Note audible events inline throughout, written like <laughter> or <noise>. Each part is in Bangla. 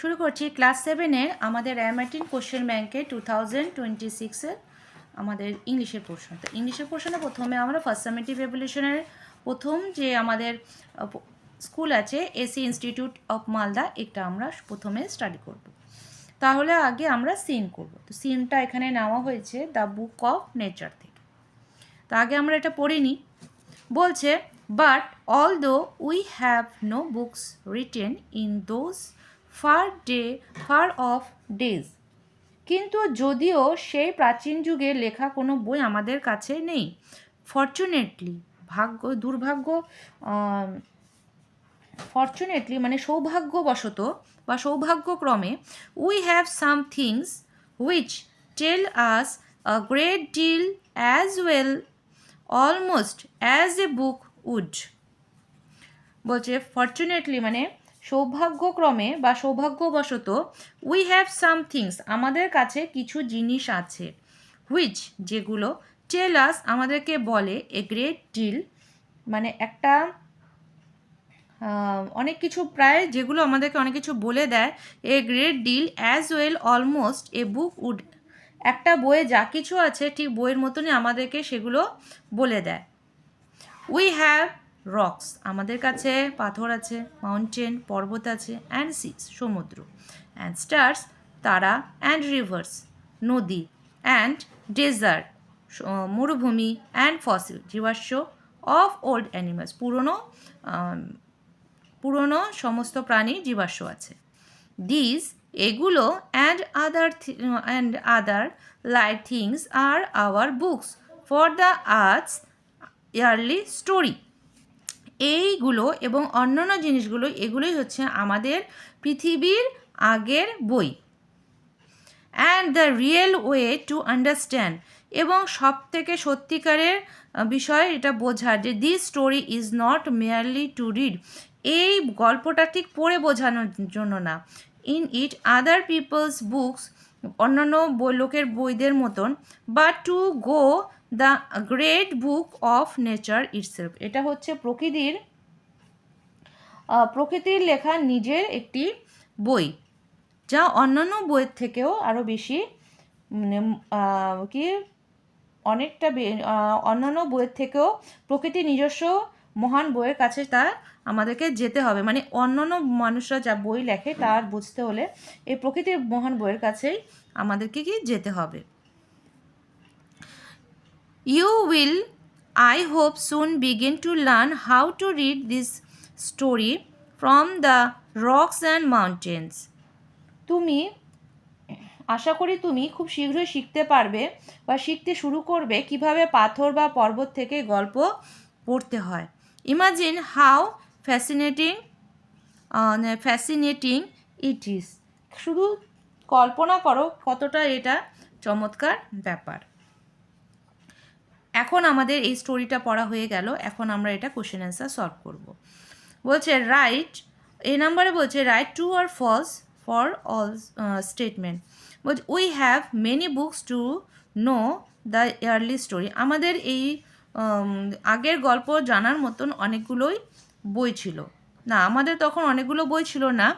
শুরু করছি ক্লাস সেভেনের আমাদের র্যামাটিন কোশ্চেন ব্যাংকে টু থাউজেন্ড টোয়েন্টি সিক্সের আমাদের ইংলিশের পোর্শন। তো ইংলিশের পোর্শনে প্রথমে আমরা ফার্স্ট সামেটিভ রেভলিউশনের প্রথম যে আমাদের স্কুল আছে এসি ইনস্টিটিউট অফ মালদা এটা আমরা প্রথমে স্টাডি করব। তাহলে আগে আমরা সিন করব। তো সিনটা এখানে নেওয়া হয়েছে দ্য বুক অফ নেচার থেকে। তো আগে আমরা এটা পড়িনি বলছে but although we have no books written in those far day, far off days. কিন্তু যদিও সেই প্রাচীন যুগে লেখা কোনো বই আমাদের কাছে নেই। ফর্চুনেটলি, ভাগ্য, দুর্ভাগ্য ফর্চুনেটলি মানে সৌভাগ্যবশত বা সৌভাগ্যক্রমে we have some things which tell us a great deal as well almost as a book would বলছে ফর্চুনেটলি মানে সৌভাগ্যক্রমে বা সৌভাগ্যবশত উই হ্যাভ সাম থিংস আমাদের কাছে কিছু জিনিস আছে হুইচ যেগুলো টেল আস আমাদেরকে বলে এ গ্রেট ডিল মানে একটা অনেক কিছু প্রায় যেগুলো আমাদেরকে অনেক কিছু বলে দেয় a great deal as well almost a book would একটা বইয়ে যা কিছু আছে ঠিক বইয়ের মতনই আমাদেরকে সেগুলো বলে দেয়। উই হ্যাভ রক্স আমাদের কাছে পাথর আছে মাউন্টেন পর্বত আছে অ্যান্ড সিস সমুদ্র। অ্যান্ড স্টার্স তারা অ্যান্ড রিভার্স নদী অ্যান্ড ডেজার্ট মরুভূমি অ্যান্ড ফসিল জীবাশ্ম অফ ওল্ড অ্যানিমালস পুরনো পুরনো সমস্ত প্রাণী জীবাশ্ম আছে। দিস এগুলো and other and other light things are our books for the earth's early story এইগুলো এবং অন্যান্য জিনিসগুলো, এগুলোই হচ্ছে আমাদের পৃথিবীর আগের বই। And the real way to understand এবং সব থেকে সত্যিকারের বিষয় এটা বোঝার যে this story is not merely to read এই গল্পটা ঠিক পড়ে বোঝানোর জন্য না। In it other people's books অন্যান্য বই, লোকের বইদের মতন বা to go the great book of nature itself. এটা হচ্ছে প্রকৃতির প্রকৃতির লেখা নিজের একটি বই, যা অন্যান্য বইয়ের থেকেও আরও বেশি মানে কি, অনেকটা অন্যান্য বইয়ের থেকেও প্রকৃতির নিজস্ব মহান বইয়ের কাছে তা আমাদেরকে যেতে হবে। মানে অন্যান্য মানুষরা যা বই লেখে, তার বুঝতে হলে এই প্রকৃতির মহান বইয়ের কাছেই আমাদেরকে কি যেতে হবে। You will, I hope, soon begin to learn how to read this story from the rocks and mountains. তুমি আশা করি তুমি খুব শীঘ্রই শিখতে পারবে বা শিখতে শুরু করবে কীভাবে পাথর বা পর্বত থেকে গল্প পড়তে হয়। Imagine how fascinating fascinating it is শুধু কল্পনা করো কতটা এটা চমৎকার ব্যাপার। এখন আমাদের এই স্টোরিটা পড়া হয়ে গেল, এখন আমরা এটা কোশ্চেন অ্যান্সার সলভ করব। বলছে রাইট এই নাম্বারে বলছে write true or false for all statement বলছে we have many books to know the early story আমাদের এই আগের গল্প জানার মতন অনেকগুলোই বই ছিল। না, আমাদের তখন অনেকগুলো বই ছিল না।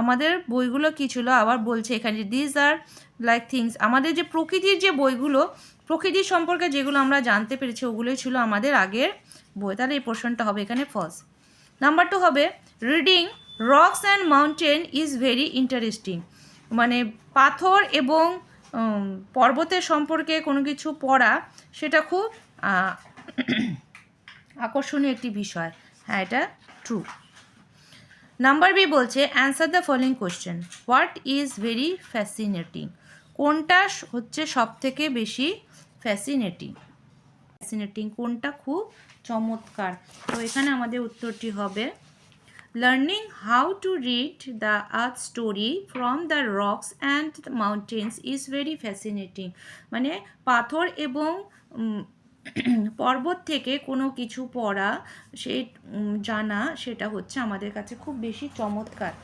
আমাদের বইগুলো কী ছিল? আবার বলছে এখানে দিজ আর লাইক থিংস আমাদের যে প্রকৃতির যে বইগুলো প্রকৃতির সম্পর্কে যেগুলো আমরা জানতে পেরেছি, ওগুলোই ছিল আমাদের আগের বই। তাহলে এই পোর্শনটা হবে এখানে ফলস নাম্বার টু হবে reading rocks and mountain is very interesting মানে পাথর এবং পর্বতের সম্পর্কে কোনো কিছু পড়া, সেটা খুব <clears throat> আকর্ষণীয় একটি বিষয়। হ্যাঁ এটা ট্রু নাম্বার বি বলছে answer the following question what is very fascinating কোনটা হচ্ছে সব থেকে বেশি ফ্যাসিনেটিং ফ্যাসিনেটিং কোনটা খুব চমৎকার। তো এখানে আমাদের উত্তরটি হবে learning how to read the earth story from the rocks and mountains is very fascinating মানে পাথর এবং পর্বত থেকে কোনো কিছু পড়া, সে জানা সেটা হচ্ছে আমাদের কাছে খুব বেশি চমৎকার।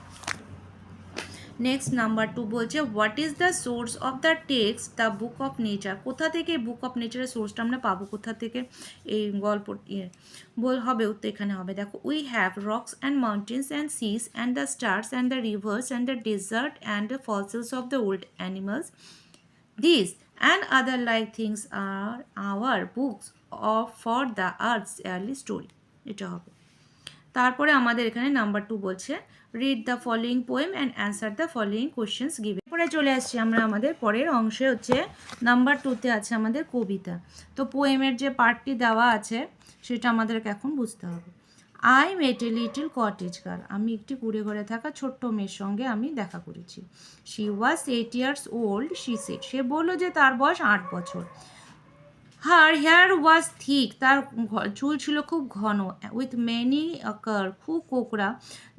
নেক্সট নাম্বার টু বলছে what is the source of the text the book of nature কোথা থেকে বুক অফ নেচারের সোর্সটা আমরা পাবো? কোথা থেকে? এই গল্প ইয়ে। বল, হবে উত্তর এখানে হবে। দেখো we have rocks and mountains and seas and the stars and the rivers and the desert and the fossils of the old animals These and other like things are our books of, for the earth's early story. এটা হবে। তারপরে আমাদের এখানে নাম্বার টু বলছে read the following poem and answer the following questions given পরে চলে আসছি আমরা আমাদের পরের অংশে হচ্ছে নাম্বার টুতে আছে আমাদের কবিতা। তো পোয়েমের যে পার্টটি দেওয়া আছে, সেটা আমাদেরকে এখন বুঝতে হবে। I met a little cottage girl. আমি একটি কুড়ে ঘরে থাকা ছোট্ট মেয়ের সঙ্গে আমি দেখা করেছি। She was eight years old she said সে বলল যে তার বয়স আট বছর। হার হেয়ার ওয়াজ থিক তার চুল ছিল খুব ঘন। উইথ মেনি কার খুব কোকড়া।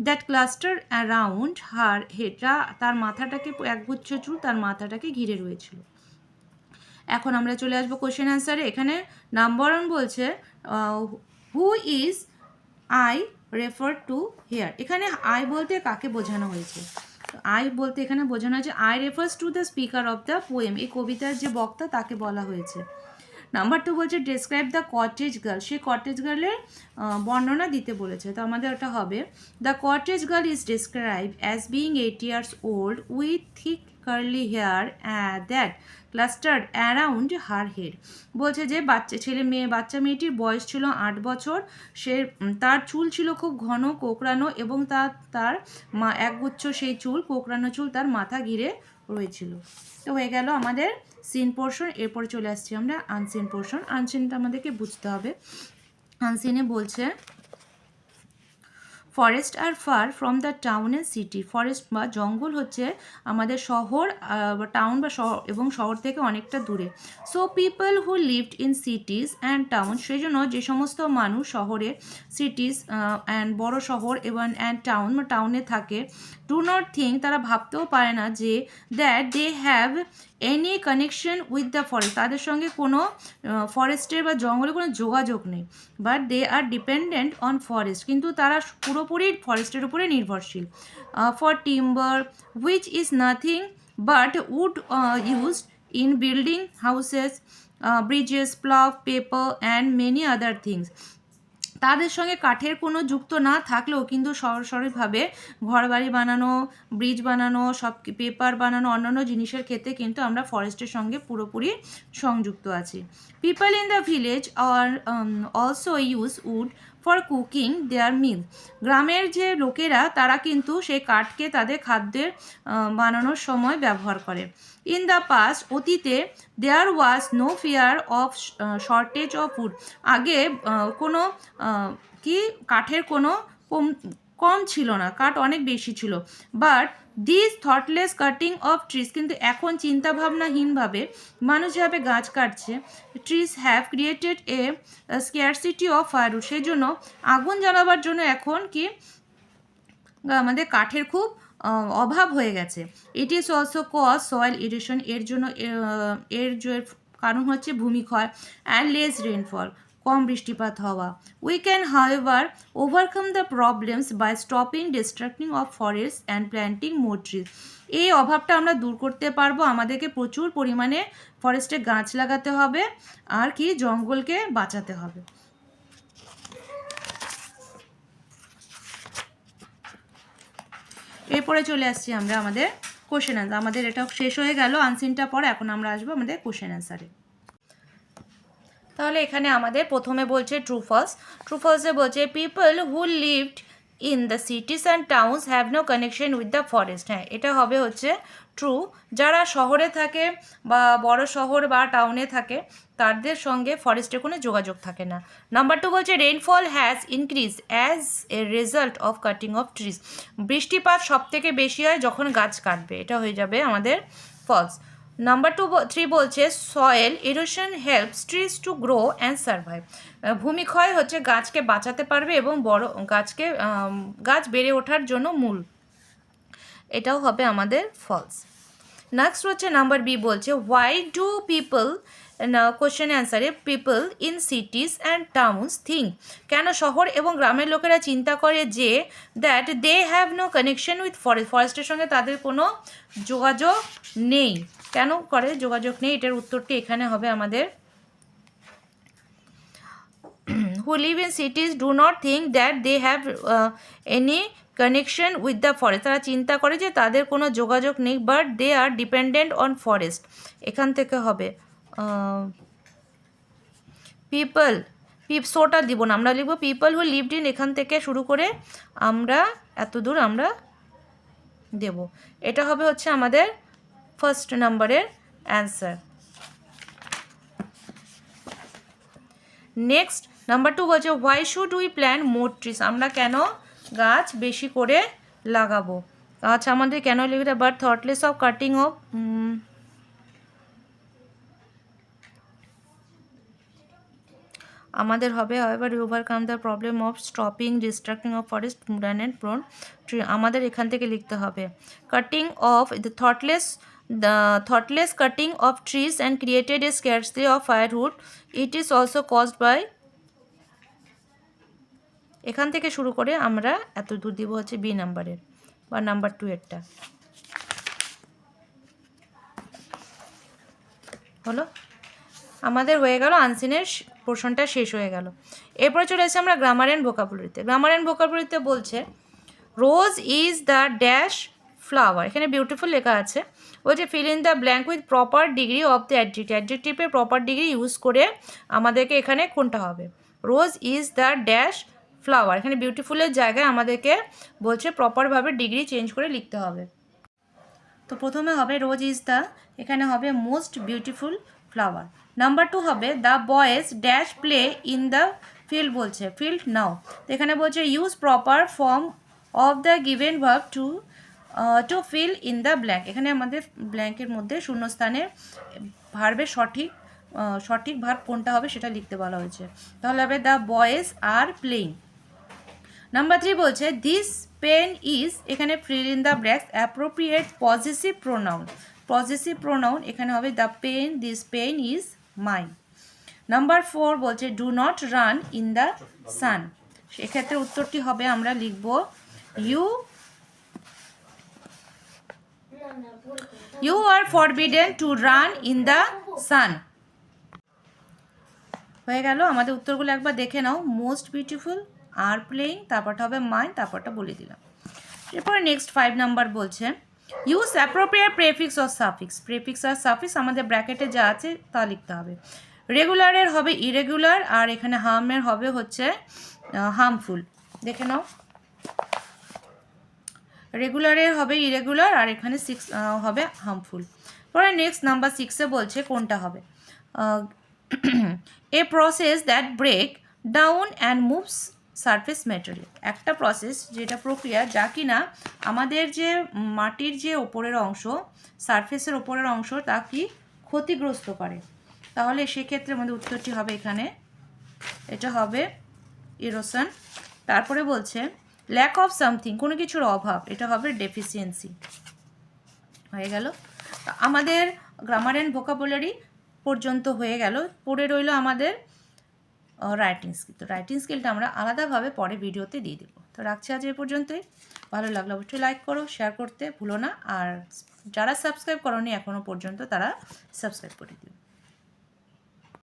দ্যাট ক্লাস্টার অ্যারাউন্ড হার হেটা তার মাথাটাকে একগুচ্ছ চুল তার মাথাটাকে ঘিরে রয়েছিল। এখন আমরা চলে আসব কোশ্চেন অ্যান্সারে এখানে নাম্বার ওয়ান বলছে who is I refer to here এখানে আই বলতে কাকে বোঝানো হয়েছে? আই বলতে এখানে বোঝানো হয়েছে I refers to the speaker of the poem এই কবিতার যে বক্তা, তাকে বলা হয়েছে। নাম্বার টু বলছে ডেসক্রাইব দ্য কটেজ গার্ল সেই কটেজ গার্লের বর্ণনা দিতে বলেছে। তো আমাদের ওটা হবে the cottage girl is describe as being eight years old with thick curly hair that clustered around her head বলছে যে, বাচ্চা, ছেলে মেয়ে, বাচ্চা মেয়েটির বয়স ছিল আট বছর। সে তার চুল ছিল খুব ঘন, কোকড়ানো এবং তার তার মা, একগুচ্ছ সেই চুল, কোকড়ানো চুল তার মাথা ঘিরে রয়েছিল। তো হয়ে গেল আমাদের সিন পোর্শন এরপর চলে আসছি আমরা আনসিন পোর্শন আনসিনটা আমাদেরকে বুঝতে হবে। আনসিনে বলছে forest are far from the town and city forest বা জঙ্গল হচ্ছে আমাদের শহর টাউন বা শহর এবং শহর থেকে অনেকটা দূরে। So people who lived in cities and town সেই জন্য যে সমস্ত মানুষ শহরে সিটিস অ্যান্ড বড় শহর এবং অ্যান্ড টাউন বা টাউনে থাকে ডু নট থিঙ্ক তারা ভাবতেও পারে না যে that they have any connection with the forest তাদের সঙ্গে কোনো ফরেস্টের বা জঙ্গলে কোনো যোগাযোগ নেই। But they are dependent on forest কিন্তু তারা পুরোপুরি ফরেস্টের উপরে নির্ভরশীল। For timber which is nothing but wood used in building houses bridges plough paper and many other things তাদের সঙ্গে কাঠের কোনো যুক্ত না থাকলেও কিন্তু সরাসরিভাবে ঘর বাড়ি বানানো ব্রিজ বানানো, সব পেপার বানানো, অন্যান্য জিনিসের ক্ষেত্রে কিন্তু আমরা ফরেস্টের সঙ্গে পুরোপুরি সংযুক্ত আছি। People in the village are also use wood for cooking their meal গ্রামের যে লোকেরা, তারা কিন্তু সেই কাঠকে তাদের খাদ্যের বানানোর সময় ব্যবহার করে। ইন দ্য পাস্ট অতীতে there was no fear of shortage of food আগে কোনো কি, কাঠের কোনো কম ছিল না, কাঠ অনেক বেশি ছিল। But this thoughtless cutting of trees কিন্তু এখন চিন্তাভাবনাহীনভাবে মানুষ যেভাবে গাছ কাটছে trees have created a scarcity of firewood সেই জন্য আগুন জ্বালাবার জন্য এখন কি, আমাদের কাঠের খুব অভাব হয়ে গেছে। It is also cause soil erosion এর জন্য এর কারণ হচ্ছে ভূমিক্ষয় অ্যান্ড লেস রেনফল কম বৃষ্টিপাত হওয়া। We can however overcome the problems by stopping destructing of forest and planting more trees এই অভাবটা আমরা দূর করতে পারব। আমাদেরকে প্রচুর পরিমাণে ফরেস্টে গাছ লাগাতে হবে আর কি জঙ্গলকে বাঁচাতে হবে। এরপরে চলে আসছি আমরা আমাদের কোশ্চেন অ্যান্সার আমাদের এটা শেষ হয়ে গেল আনসিনটা পর এখন আমরা আসব আমাদের কোশ্চেন অ্যান্সারে তাহলে এখানে আমাদের প্রথমে বলছে ট্রু ফলস বলছে people who lived in the cities and towns have no connection with the forest হ্যাঁ এটা হবে হচ্ছে ট্রু যারা শহরে থাকে বা বড় শহর বা টাউনে থাকে, তাদের সঙ্গে ফরেস্টের কোনো যোগাযোগ থাকে না। নাম্বার টু বলছে rainfall has increase as a result of cutting of trees বৃষ্টিপাত সব থেকে বেশি হয় যখন গাছ কাটবে, এটা হয়ে যাবে আমাদের ফলস নাম্বার টু থ্রি বলছে soil erosion helps trees to grow and survive ভূমিক্ষয় হচ্ছে গাছকে বাঁচাতে পারবে এবং বড়, গাছকে গাছ বেড়ে ওঠার জন্য মূল এটাও হবে আমাদের ফলস নেক্সট হচ্ছে নাম্বার বি বলছে why do people question অ্যান্সারে people in cities and towns think কেন শহর এবং গ্রামের লোকেরা চিন্তা করে যে that they have no connection with forest ফরেস্টের সঙ্গে তাদের কোনো যোগাযোগ নেই। কেন করে যোগাযোগ নেই? এটার উত্তরটি এখানে হবে আমাদের। Who live in cities do not think that they have uh, any with the forest তারা চিন্তা করে যে তাদের কোনো যোগাযোগ নেই but they are dependent on forest এখান থেকে হবে পিপল পিপ শোটা দিব না। আমরা লিখব পিপল হু লিভড ইন এখান থেকে শুরু করে আমরা, এত দূর আমরা দেব। এটা হবে হচ্ছে আমাদের ফার্স্ট নাম্বারের অ্যান্সার নেক্সট নাম্বার টু বলছে why should we plan more trees আমরা কেন গাছ বেশি করে লাগাবো। গাছ আমাদের কেন লিখতে but thoughtless of cutting of আমাদের হবে এবার overcome the problem of stopping destructing of forest and prone tree আমাদের এখান থেকে লিখতে হবে। Cutting of the thoughtless the thoughtless cutting of trees and created a scarcity of firewood. It is also caused by এখান থেকে শুরু করে আমরা এত দূর দিব হচ্ছে বি নাম্বারের বা নাম্বার টু এরটা। হলো? আমাদের হয়ে গেল আনসিনের পোর্শনটা শেষ হয়ে গেল। এরপরে চলে এসেছি আমরা গ্রামার অ্যান্ড ভোকাবুলারিতে গ্রামার অ্যান্ড ভোকাবুলারিতে বলছে rose is the dash flower এখানে বিউটিফুল লেখা আছে। বলছে fill in the blank with proper degree of the adjective অ্যাডজেক্টিভের proper degree use করে আমাদেরকে এখানে কোনটা হবে? Rose is the dash flower এখানে বিউটিফুলের জায়গায় আমাদেরকে বলছে প্রপারভাবে ডিগ্রি চেঞ্জ করে লিখতে হবে। তো প্রথমে হবে রোজ ইজ দ্য এখানে হবে most beautiful flower number two হবে the boys dash play in the field বলছে ফিল্ড নাও তো এখানে বলছে use proper form of the given verb to to fill in the blank এখানে আমাদের ব্ল্যাঙ্কের মধ্যে শূন্যস্থানে ভার্বের সঠিক সঠিক ভার্ব কোনটা হবে সেটা লিখতে বলা হয়েছে। তাহলে হবে the boys are playing number three বলছে দিস পেন ইজ এখানে fill in the brackets appropriate positive pronoun positive pronoun এখানে হবে the pen this pen is mine number four বলছে do not run in the sun সেক্ষেত্রে উত্তরটি হবে, আমরা লিখব you you are forbidden to run in the sun হয়ে গেল, আমাদের উত্তরগুলো একবার দেখে নাও মোস্ট বিউটিফুল আর প্লেইং, তারপরটা হবে মাইন, তারপরটা বলে দিলাম। এরপরে নেক্সট ফাইভ নাম্বার বলছে use appropriate prefix or suffix prefix R suffix আমাদের ব্র্যাকেটে যা আছে তা লিখতে হবে। রেগুলারের হবে ইরেগুলার আর এখানে হার্মের হবে হচ্ছে হার্মফুল দেখে নাও। রেগুলারের হবে ইরেগুলার আর এখানে সিক্স হবে হার্মফুল পরে নেক্সট নাম্বার সিক্সে বলছে কোনটা হবে। A process that break down and moves surface material একটা প্রসেস যেটা প্রক্রিয়া, যা কিনা আমাদের যে মাটির যে ওপরের অংশ সারফেসের ওপরের অংশ, তা কি ক্ষতিগ্রস্ত করে। তাহলে সেক্ষেত্রে আমাদের উত্তরটি হবে এখানে। এটা হবে ইরোশন তারপরে বলছে ল্যাক অফ সামথিং কোনো কিছুর অভাব, এটা হবে ডেফিসিয়েন্সি হয়ে গেল। আমাদের গ্রামার অ্যান্ড ভোকাবুলারি পর্যন্ত হয়ে গেল। পড়ে রইল আমাদের রাইটিং স্কিল তো রাইটিং স্কিলটা আমরা আলাদাভাবে পরে ভিডিওতে দিয়ে দেবো। তো রাখছি আজ এ পর্যন্তই। ভালো লাগলে অবশ্যই লাইক করো শেয়ার করতে ভুলো না। আর যারা সাবস্ক্রাইব করনি এখনও পর্যন্ত তারা সাবস্ক্রাইব করে দিও।